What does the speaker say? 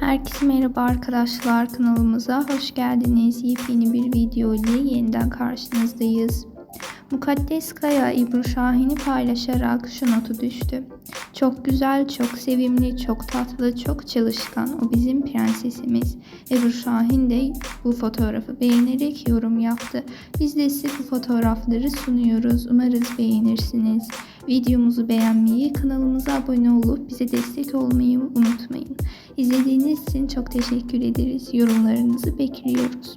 Herkese merhaba arkadaşlar kanalımıza hoş geldiniz. Yepyeni bir video ile yeniden karşınızdayız. Mukaddes Kaya İbru Şahin'i paylaşarak şu notu düştü. Çok güzel, çok sevimli, çok tatlı, çok çalışkan. O bizim prensesimiz. Ebru Şahin de bu fotoğrafı beğenerek yorum yaptı. Biz de size bu fotoğrafları sunuyoruz. Umarız beğenirsiniz. Videomuzu beğenmeyi, kanalımıza abone olup bize destek olmayı unutmayın. İzlediğiniz için çok teşekkür ederiz. Yorumlarınızı bekliyoruz.